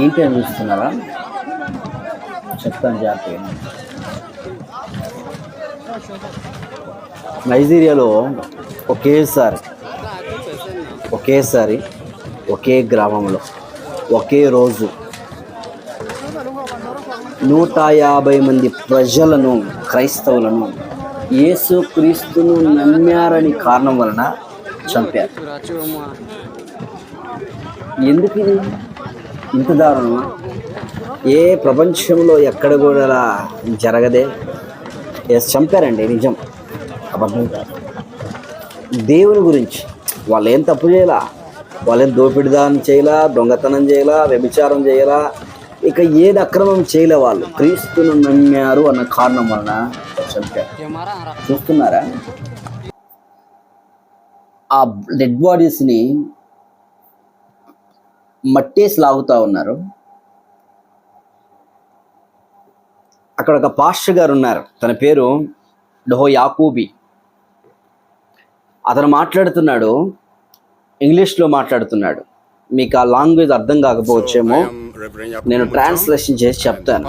ఏంటి అని చూస్తున్నారా చెప్తాను జాగ్రత్తగా. నైజీరియాలో ఒకేసారి ఒకేసారి ఒకే గ్రామంలో ఒకే రోజు నూట యాభై మంది ప్రజలను క్రైస్తవులను యేసు క్రీస్తును నమ్మారని కారణం వలన చంపారు. ఎందుకు ఇది? ఇంత దారుణమా ఏ ప్రపంచంలో ఎక్కడ కూడా అలా జరగదే. ఎస్ చంపారండి నిజం. అబద్ధం కాదు. దేవుని గురించి వాళ్ళు ఏం తప్పు చేయాలా? వాళ్ళేం దోపిడిదానం చేయలా? దొంగతనం చేయలా? వ్యభిచారం చేయలా? ఇక ఏది అక్రమం చేయలే వాళ్ళు. క్రీస్తును నమ్మారు అన్న కారణం వలన చంపారు. చూస్తున్నారా? ఆ డెడ్ బాడీస్ని మట్టేసి లాగుతా ఉన్నారు. అక్కడ ఒక పాస్టర్ గారు ఉన్నారు. తన పేరు డోహో యాకూబి. అతను మాట్లాడుతున్నాడు ఇంగ్లీష్లో మాట్లాడుతున్నాడు. మీకు ఆ లాంగ్వేజ్ అర్థం కాకపోవచ్చేమో నేను ట్రాన్స్లేషన్ చేసి చెప్తాను.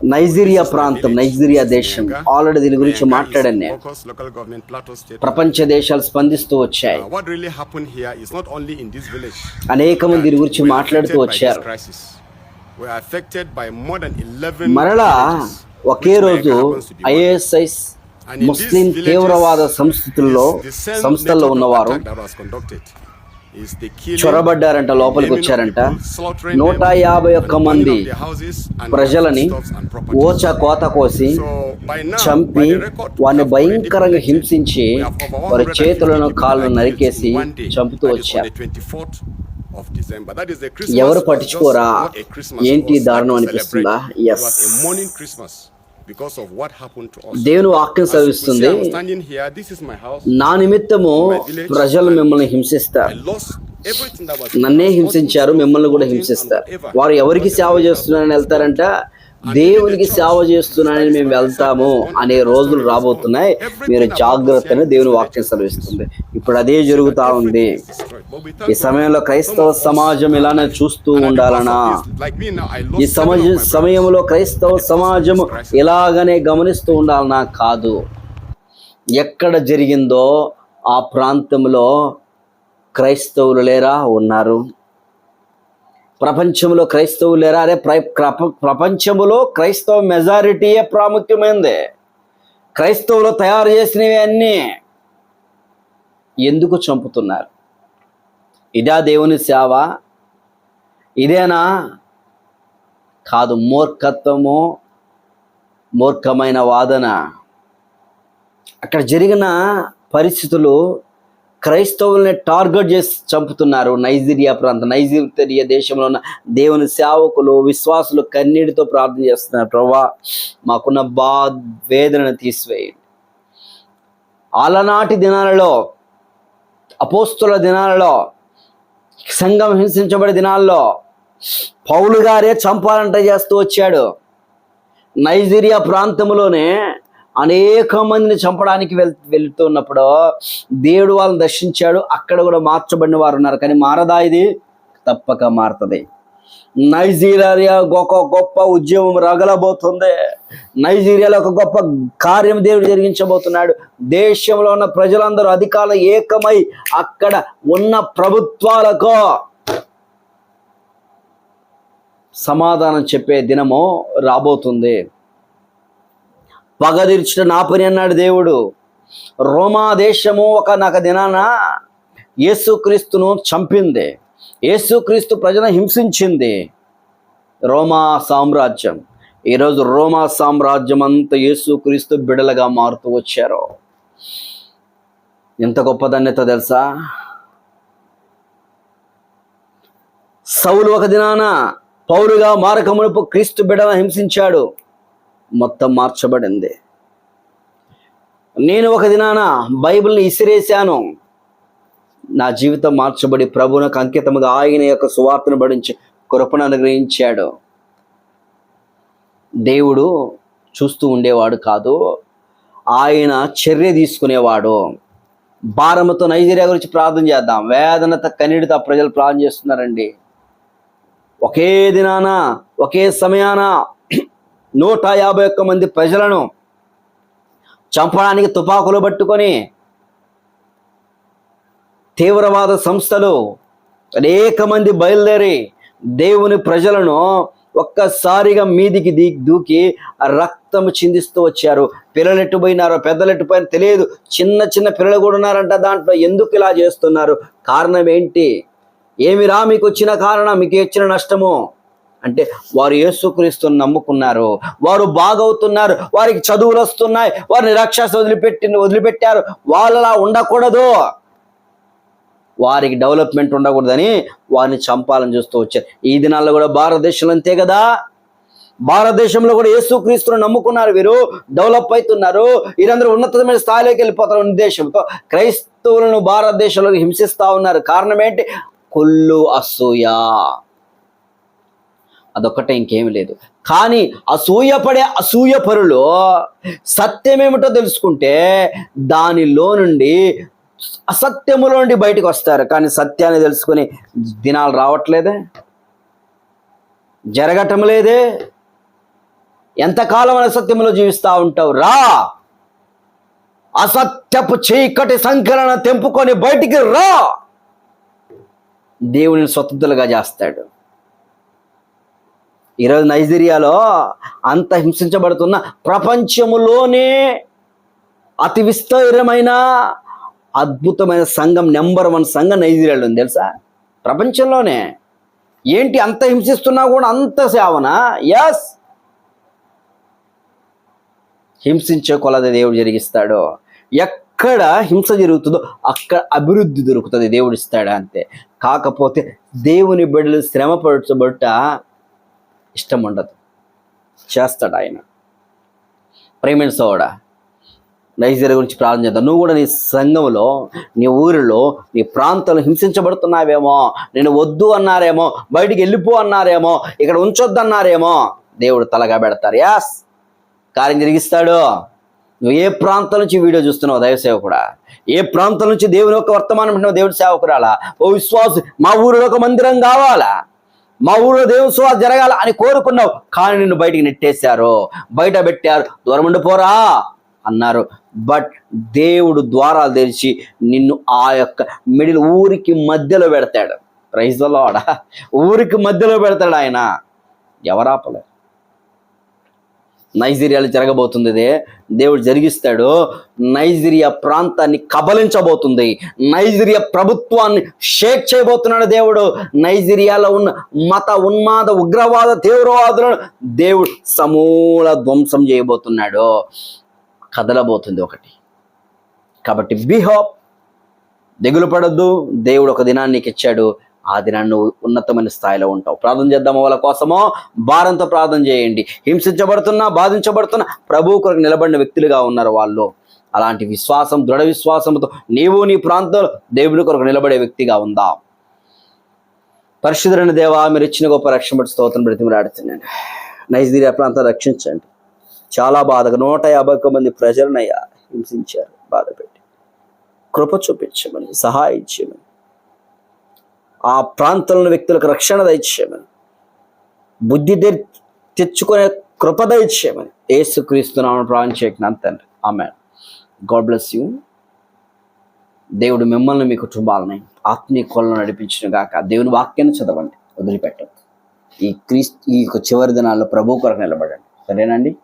నైజీరియా ప్రాంతం నైజీరియా దేశం. ఆల్రెడీ దీని గురించి మాట్లాడాను నేను. ప్రపంచ దేశాలు స్పందిస్తూ వచ్చాయి. అనేక మంది దీని గురించి మాట్లాడుతూ వచ్చారు. మరలా ఒకే రోజు ఐఎస్ఐస్ ముస్లిం తీవ్రవాద సంస్థల్లో సంస్థల్లో ఉన్నవారు చొరబడ్డారంట లోపలికి వచ్చారంట. నూట యాభై ఒక్క మంది ప్రజలని ఓచ కోత కోసి చంపి వారిని భయంకరంగా హింసించి వారి చేతులను కాళ్ళను నరికేసి చంపుతూ వచ్చారు. ఎవరు పట్టించుకోరా? ఏంటి దారుణం అనిపిస్తుందా? ఎస్ మార్నింగ్ క్రిస్మస్ దేవుని వాక్యం చదివిస్తుంది నా నిమిత్తము ప్రజలు మిమ్మల్ని హింసిస్తారు. నన్నే హింసించారు మిమ్మల్ని కూడా హింసిస్తారు. వారు ఎవరికి సేవ చేస్తున్నారని వెళ్తారంటే దేవునికి సేవ చేస్తున్నానని మేము వెళ్తాము అనే రోజులు రాబోతున్నాయి. మీరు జాగ్రత్తని దేవుని వాక్యం సెలవిస్తుంది. ఇప్పుడు అదే జరుగుతా ఉంది. ఈ సమయంలో క్రైస్తవ సమాజం ఇలానే చూస్తూ ఉండాలనా? ఈ సమాజ సమయంలో క్రైస్తవ సమాజం ఇలాగనే గమనిస్తూ ఉండాలనా? కాదు. ఎక్కడ జరిగిందో ఆ ప్రాంతంలో క్రైస్తవులు లేరా? ఉన్నారు. ప్రపంచంలో క్రైస్తవులు లేరా? అరే ప్రప- ప్రపంచంలో క్రైస్తవ మెజారిటీయే ప్రాముఖ్యమైనది క్రైస్తవులు తయారు చేసినవి అన్నీ ఎందుకు చంపుతున్నారు? ఇదా దేవుని సేవ? ఇదేనా? కాదు మూర్ఖత్వము మూర్ఖమైన వాదన. అక్కడ జరిగిన పరిస్థితులు క్రైస్తవుల్ని టార్గెట్ చేసి చంపుతున్నారు నైజీరియా ప్రాంతం. నైజీరియా దేశంలో ఉన్న దేవుని సేవకులు విశ్వాసులు కన్నీటితో ప్రార్థన చేస్తున్నారు. ప్రభా మాకున్న బా వేదనను తీసివేయండి. అలనాటి దినాలలో అపోస్తుల దినాలలో సంఘం హింసించబడే దినాల్లో పౌలు గారే చంపాలంట చేస్తూ వచ్చాడు. నైజీరియా ప్రాంతంలోనే అనేక మందిని చంపడానికి వెళ్ వెళుతున్నప్పుడు దేవుడు వాళ్ళని దర్శించాడు. అక్కడ కూడా మార్చబడిన వారు ఉన్నారు. కానీ మారదా ఇది? తప్పక మారుతుంది. నైజీరియా ఒక గొప్ప ఉద్యమం రగలబోతుంది. నైజీరియాలో ఒక గొప్ప కార్యం దేవుడు జరిగించబోతున్నాడు. దేశంలో ఉన్న ప్రజలందరూ అధికారులు ఏకమై అక్కడ ఉన్న ప్రభుత్వాలకు సమాధానం చెప్పే దినము రాబోతుంది. పగదీర్చిన నా పని అన్నాడు దేవుడు. రోమా దేశము ఒక నాకు దినాన యేసుక్రీస్తును చంపింది. యేసుక్రీస్తు ప్రజలను హింసించింది. రోమా సామ్రాజ్యం. ఈరోజు రోమా సామ్రాజ్యం అంతా యేసుక్రీస్తు బిడలుగా మారుతూ వచ్చారు. ఎంత గొప్ప ధన్యత తెలుసా? సౌలు ఒక దినాన పౌరుగా మారకమునుపు క్రీస్తు బిడలను హింసించాడు. మొత్తం మార్చబడింది. నేను ఒక దినాన బైబిల్ని ఇసిరేశాను. నా జీవితం మార్చబడి ప్రభునకు అంకితముగా ఆయన యొక్క సువార్తను భరించి కృపను అనుగ్రహించాడు. దేవుడు చూస్తూ ఉండేవాడు కాదు ఆయన చర్య తీసుకునేవాడు. భారముతో నైజీరియా గురించి ప్రార్థన చేద్దాం. వేదనత కన్నీడితో ప్రజలు ప్రార్థన చేస్తున్నారండి. ఒకే దినాన ఒకే సమయాన నూట యాభై ఒక్క మంది ప్రజలను చంపడానికి తుపాకులు పట్టుకొని తీవ్రవాద సంస్థలు అనేక మంది బయలుదేరి దేవుని ప్రజలను ఒక్కసారిగా మీదికి దీ దూకి రక్తము చిందిస్తూ వచ్చారు. పిల్లలు ఎట్టుపోయినారో పెద్దలు ఎట్టు తెలియదు. చిన్న చిన్న పిల్లలు కూడా ఉన్నారంట దాంట్లో. ఎందుకు ఇలా చేస్తున్నారు? కారణం ఏంటి? ఏమిరా మీకు వచ్చిన కారణం మీకు వచ్చిన నష్టము? అంటే వారు యేసుక్రీస్తుని నమ్ముకున్నారు. వారు బాగవుతున్నారు. వారికి చదువులు వస్తున్నాయి. వారిని రక్షణ వదిలిపెట్టి వదిలిపెట్టారు. వాళ్ళలా ఉండకూడదు. వారికి డెవలప్మెంట్ ఉండకూడదని వారిని చంపాలని చూస్తూ వచ్చారు. ఈ దినాల్లో కూడా భారతదేశంలో అంతే కదా? భారతదేశంలో కూడా యేసుక్రీస్తుని నమ్ముకున్నారు వీరు. డెవలప్ అవుతున్నారు. వీరందరూ ఉన్నతమైన స్థాయిలోకి వెళ్ళిపోతారు ఉద్దేశంతో క్రైస్తవులను భారతదేశంలో హింసిస్తూ ఉన్నారు. కారణం ఏంటి? కుళ్ళు అసూయ. అదొక్కటే ఇంకేమి లేదు. కానీ అసూయపడే అసూయ పరులు సత్యమేమిటో తెలుసుకుంటే దానిలో నుండి అసత్యములో నుండి బయటకు వస్తారు. కానీ సత్యాన్ని తెలుసుకుని దినాలు రావట్లేదే? జరగటం లేదే? ఎంతకాలం అసత్యంలో జీవిస్తూ ఉంటావు? రా! అసత్యపు చీకటి సంకలన తెంపుకొని బయటికి రా! దేవుని స్వతంత్రులుగా చేస్తాడు. ఈరోజు నైజీరియాలో అంత హింసించబడుతున్న ప్రపంచములోనే అతి విస్తరమైన అద్భుతమైన సంఘం నెంబర్ వన్ సంఘం నైజీరియాలో ఉంది తెలుసా? ప్రపంచంలోనే. ఏంటి అంత హింసిస్తున్నా కూడా అంత సేవన? ఎస్ హింసించే కొలది దేవుడు జరిగిస్తాడు? ఎక్కడ హింస జరుగుతుందో అక్కడ అభివృద్ధి దొరుకుతుంది దేవుడు ఇస్తాడు అంతే. కాకపోతే దేవుని బిడ్డలు శ్రమపరచబట్ట ఇష్టం ఉండదు. చేస్తాడు ఆయన. ప్రేమిణ సోడా నైజీరియా గురించి ప్రార్థన చేద్దాం. నువ్వు కూడా నీ సంఘంలో నీ ఊరిలో నీ ప్రాంతంలో హింసించబడుతున్నావేమో నేను వద్దు అన్నారేమో బయటికి వెళ్ళిపో అన్నారేమో ఇక్కడ ఉంచొద్దు అన్నారేమో దేవుడు తలగా పెడతారు యాస్ కార్యం జరిగిస్తాడు. నువ్వు ఏ ప్రాంతం నుంచి వీడియో చూస్తున్నావు దైవ సేవకుడా? ఏ ప్రాంతం నుంచి దేవుని యొక్క వర్తమానం వింటున్నావు దేవుడి సేవకురాలా? ఓ విశ్వాసు మా ఊరిలో ఒక మందిరం కావాలా? మా ఊళ్ళో దేవుని సువాస జరగాల అని కోరుకున్నావు. కానీ నిన్ను బయటికి నెట్టేశారు. బయట పెట్టారు. దూరం ఉండిపోరా అన్నారు. బట్ దేవుడు ద్వారాలు తెరిచి నిన్ను ఆ యొక్క మిడిల్ ఊరికి మధ్యలో పెడతాడు. ప్రైజ్లో ఊరికి మధ్యలో పెడతాడు ఆయన. ఎవరాపలే నైజీరియాలో జరగబోతుంది దేవుడు జరిగిస్తాడు. నైజీరియా ప్రాంతాన్ని కబలించబోతుంది. నైజీరియా ప్రభుత్వాన్ని షేక్ చేయబోతున్నాడు దేవుడు. నైజీరియాలో ఉన్న మత ఉన్మాద ఉగ్రవాద తీవ్రవాదులను దేవుడు సమూల ధ్వంసం చేయబోతున్నాడు. కదలబోతుంది ఒకటి. కాబట్టి బీ హోప్. దిగులు పడద్దు దేవుడు ఒక దినాన్ని నీకు ఇచ్చాడు ఆ దినాన్ని నువ్వు ఉన్నతమైన స్థాయిలో ఉంటావు. ప్రార్థన చేద్దాము వాళ్ళ కోసమో భారంతో ప్రార్థన చేయండి. హింసించబడుతున్నా బాధించబడుతున్నా ప్రభు కొరకు నిలబడిన వ్యక్తులుగా ఉన్నారు వాళ్ళు. అలాంటి విశ్వాసం దృఢ విశ్వాసంతో నీవు నీ ప్రాంతంలో దేవుని కొరకు నిలబడే వ్యక్తిగా ఉందా. పరిశుద్ధులైన దేవా మీరు ఇచ్చిన గొప్ప రక్షణ బట్టి స్తోత్రం బ్రతిమలాడుతున్నాను నైజీరియా ప్రాంతం రక్షించండి. చాలా బాధగా నూట యాభై ఒక్క మంది ప్రజలనయ్యా హింసించారు బాధపెట్టి. కృప చూపించమని సహాయం చేయమని. ఆ ప్రాంతంలో వ్యక్తులకు రక్షణ దయచేయమని. బుద్ధి తెచ్చుకునే కృప దయచేయమని. ఏసుక్రీస్తున్నామని ప్రాణం చేయకున్నాను తండ్రి. ఆమె గాడ్ బ్లెస్ యూ. దేవుడు మిమ్మల్ని మీ కుటుంబాలని ఆత్మీయ కొలను నడిపించిన గాక. దేవుని వాక్యాన్ని చదవండి. వదిలిపెట్టండి ఈ క్రీస్తు ఈ యొక్క చివరి దినాల్లో ప్రభు కొరకు నిలబడండి. సరేనండి